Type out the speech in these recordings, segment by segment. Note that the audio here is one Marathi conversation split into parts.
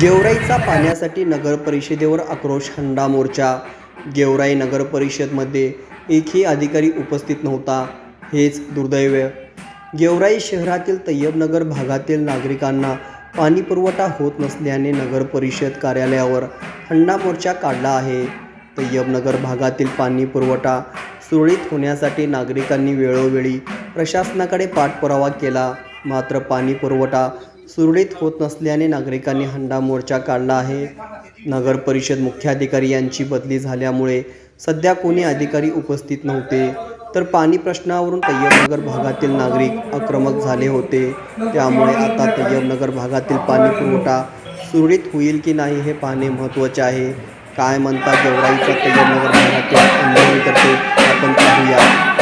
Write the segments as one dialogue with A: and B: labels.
A: गेवराईचा पाण्यासाठी नगर परिषदेवर आक्रोश हंडा मोर्चा. गेवराई नगर परिषदमध्ये एकही अधिकारी उपस्थित नव्हता हेच दुर्दैव. गेवराई शहरातील तय्यबनगर भागातील नागरिकांना पाणी पुरवठा होत नसल्याने नगर परिषद कार्यालयावर हंडा मोर्चा काढला आहे. तय्यबनगर भागातील पाणी पुरवठा सुरळीत होण्यासाठी नागरिकांनी वेळोवेळी प्रशासनाकडे पाठपुरावा केला मात्र पाणी पुरवठा सुरळीत होत नसल्याने नागरिकांनी हंडा मोर्चा काढला आहे. नगर परिषद मुख्याधिकारी यांची बदली झाल्यामुळे सध्या कोणी अधिकारी उपस्थित नव्हते तर पाणी प्रश्नावरून तय्यबनगर भागातील नागरिक आक्रमक झाले होते. त्यामुळे आता तय्यबनगर भागातील पाणी पुरवठा सुरळीत होईल की नाही हे पाहणे महत्त्वाचे आहे. काय म्हणता गेवराईचा तय्यबनगर भागातील आपण पाहूया.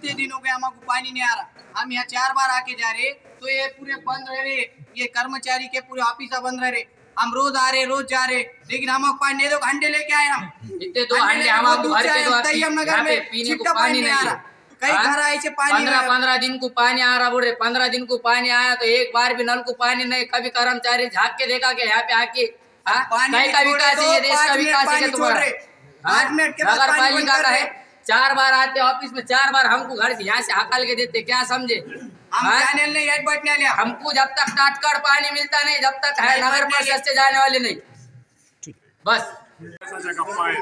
B: कितने दिन हो गए हमको पानी नहीं आ रहा हम यहाँ चार बार आके जा रहे तो ये पूरे बंद रह रहे ये कर्मचारी के पूरे ऑफ़िस बंद रह रहे हम रोज आ रहे रोज जा रहे लेकिन हमको पानी नहीं दो घंटे लेके आए हम
C: इतने दो
B: अंडे
C: अंडे हम
B: हम, नगर में
C: पीने को पानी
B: पानी
C: नहीं
B: आ रहा कई
C: हाँ?
B: घर आए पानी
C: पंद्रह। पंद्रह दिन को पानी आ रहा बोल रहे पंद्रह दिन को पानी आया तो एक बार भी नल को पानी नहीं कभी कर्मचारी झाक के देखा के यहाँ पे आके हाँ?
B: पानी
C: का विकास है ये देश का विकास है तुम्हारा। हाँ? नगर पालिका का है चार बार आते ऑफिस में चार बार हमको घर से यहाँ से हकाल के देते क्या समझे?
B: हम? चैनल नहीं हेड बैठने लिया
C: हमको जब तक टाटकर पानी मिलता नहीं जब तक है नगर परिषद से जाने वाले नहीं। बस।
D: गप्पा आहेत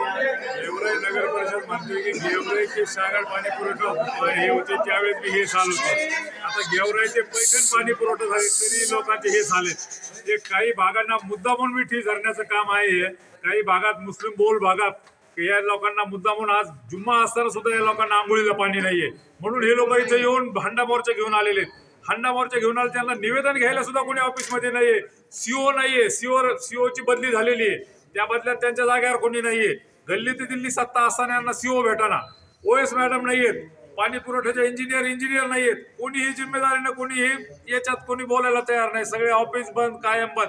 D: नगर परिषद म्हणते की गेवराईचे सागर पाणी पुरवठा हे होते त्यावेळेस हे चालू होतं आता गेवराईचे पैठण पाणी पुरवठा झाले तरी लोकांचे हे झाले काही भागांना मुद्दा म्हणून मिठी धरण्याचं काम आहे हे काही भागात मुस्लिम बोल भागात या लोकांना मुद्दा म्हणून आज जुम्मा असताना सुद्धा या लोकांना आंघोळीला पाणी नाहीये. म्हणून हे लोक इथे येऊन हंडा मोर्चा घेऊन आलेले आहेत. हंडा मोर्चा घेऊन आले त्यांना निवेदन घ्यायला सुद्धा कोणी ऑफिसमध्ये नाहीये. सीओ नाहीये. सीओ सीओची बदली झालेली आहे. त्या बदल्यात त्यांच्या जागेवर कोणी नाहीये. गल्ली ते दिल्ली सत्ता असताना यांना सीओ भेटाना. ओएस मॅडम नाहीयेत. पाणी पुरवठ्याचे इंजिनियर इंजिनियर नाहीयेत. कोणीही जिम्मेदारीनं कोणीही याच्यात कोणी बोलायला तयार नाही. सगळे ऑफिस बंद कायम बंद.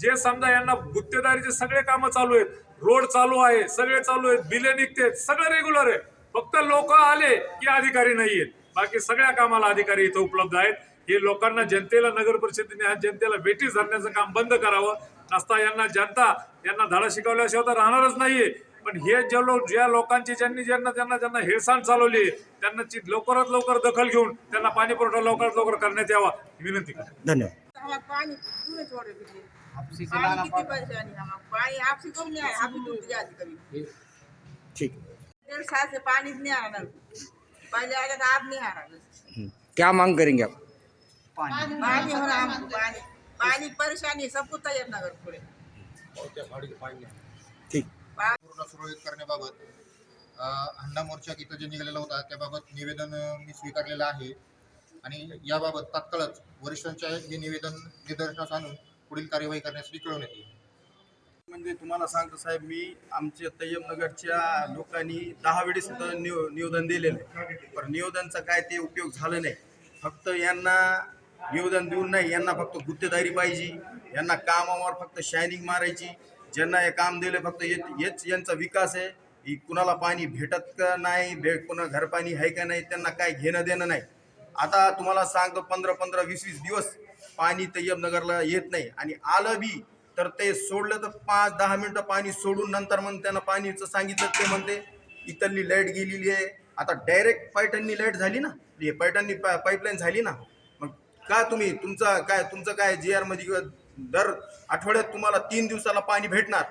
D: जे समजा यांना गुत्तेदारीचे सगळे कामं चालू आहेत रोड चालू आहे सगळे चालू आहेत बिले निघतेत सगळं रेग्युलर आहे. फक्त लोक आले की अधिकारी नाहीयेत बाकी सगळ्या कामाला अधिकारी इथं उपलब्ध आहेत. हे लोकांना जनतेला नगर परिषदेने ह्या जनतेला भेटीस धरण्याचं काम बंद करावं. नसता यांना जनता यांना धडा शिकवल्याशिवाय तर राहणारच नाहीये. पण हे जे लोक ज्या लोकांची ज्यांनी ज्यांना ज्यांना ज्यांना हेळसांड चालवली आहे, त्यांना ची लवकरात लवकर दखल घेऊन त्यांना पाणी पुरवठा लवकरात लवकर करण्यात यावा. विनंती करतो.
A: धन्यवाद.
E: पानी छोड़े पीछे पानी कितनी परेशानी है हमारा पानी आपसे कब नहीं आया आप ही कभी।
A: ठीक।
E: डेढ़ साल से पानी नहीं आ रहा पहले आप नहीं आ रहा।
A: क्या मांग करेंगे आप?
E: पानी। हो रहा हमको पानी। पानी परेशानी सबको तैयार नगर पूरे
A: ठीक।
F: पूर्ण सुरळीत करण्याबाबत अ, हंडा मोर्चा इथं जे निघालेला होता त्याबाबत निवेदन मी स्वीकारलेलं आहे. आणि याबाबत तात्काळच वरिष्ठांच्या हे निवेदन निदर्शनास आणून पुढील कार्यवाही करण्यासाठी कळवण्यात येईल.
G: म्हणजे तुम्हाला सांगतो साहेब मी आमच्या तय्यबनगरच्या लोकांनी दहा वेळेस निव निवेदन दिलेलं आहे. पण निवेदनचा काय ते उपयोग झाला नाही. फक्त यांना निवेदन देऊन नाही यांना फक्त गुत्तेदारी पाहिजे यांना कामावर फक्त शायनिंग मारायची ज्यांना हे काम दिलं फक्त हेच यांचा विकास आहे. की कुणाला पाणी भेटत का नाही भेट कुणा घरपाणी आहे का नाही त्यांना काय घेणं देणं नाही. आता तुम्हाला सांगतो पंधरा पंधरा वीस वीस दिवस पाणी तय्यबनगरला येत नाही. आणि आलं बी तर ते सोडलं तर पाच दहा मिनिटं पाणी सोडून नंतर मग त्यांना पाणीचं सांगितलं ते म्हणते इथली लाइट गेलेली आहे. आता डायरेक्ट पैठणनी लाइट झाली ना? हे पैठणनी पाईपलाईन झाली ना? मग का तुम्ही तुमचा काय तुमचं काय जे आरमध्ये किंवा दर आठवड्यात तुम्हाला तीन दिवसाला पाणी भेटणार?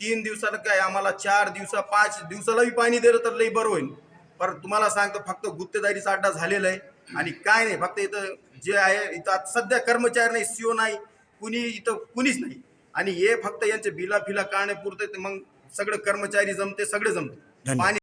G: तीन दिवसाला काय आम्हाला चार दिवसा पाच दिवसालाही पाणी दिलं तर लई बरं होईल. पर तुम्हाला सांगतो फक्त गुत्तेदारीचा अड्डा झालेला आहे. आणि काय नाही फक्त इथं जे आहे इथं आता सध्या कर्मचारी नाही सीओ नाही कुणी इथं कुणीच नाही आणि हे फक्त यांचे बिला फिला काढण्यापुरते मग सगळे कर्मचारी जमते सगळे जमते. पाणी